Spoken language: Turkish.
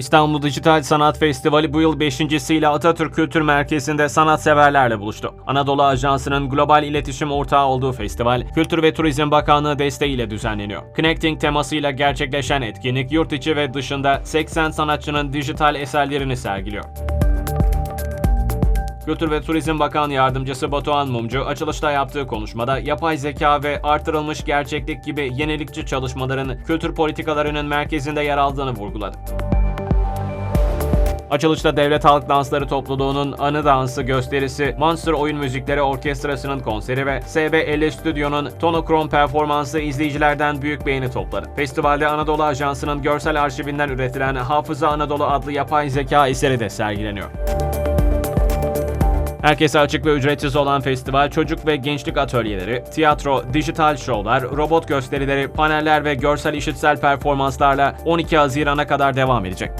İstanbul Dijital Sanat Festivali bu yıl beşincisiyle Atatürk Kültür Merkezi'nde sanatseverlerle buluştu. Anadolu Ajansı'nın global iletişim ortağı olduğu festival, Kültür ve Turizm Bakanlığı desteğiyle düzenleniyor. Connecting temasıyla gerçekleşen etkinlik yurt içi ve dışında 80 sanatçının dijital eserlerini sergiliyor. Kültür ve Turizm Bakan Yardımcısı Batuhan Mumcu açılışta yaptığı konuşmada yapay zeka ve artırılmış gerçeklik gibi yenilikçi çalışmaların kültür politikalarının merkezinde yer aldığını vurguladı. Açılışta Devlet Halk Dansları Topluluğu'nun Anı Dansı gösterisi, Monster Oyun Müzikleri Orkestrası'nın konseri ve SB50 Stüdyo'nun Tonokrom performansı izleyicilerden büyük beğeni topladı. Festivalde Anadolu Ajansı'nın görsel arşivinden üretilen Hafıza Anadolu adlı yapay zeka eseri de sergileniyor. Herkese açık ve ücretsiz olan festival çocuk ve gençlik atölyeleri, tiyatro, dijital şovlar, robot gösterileri, paneller ve görsel işitsel performanslarla 12 Haziran'a kadar devam edecek.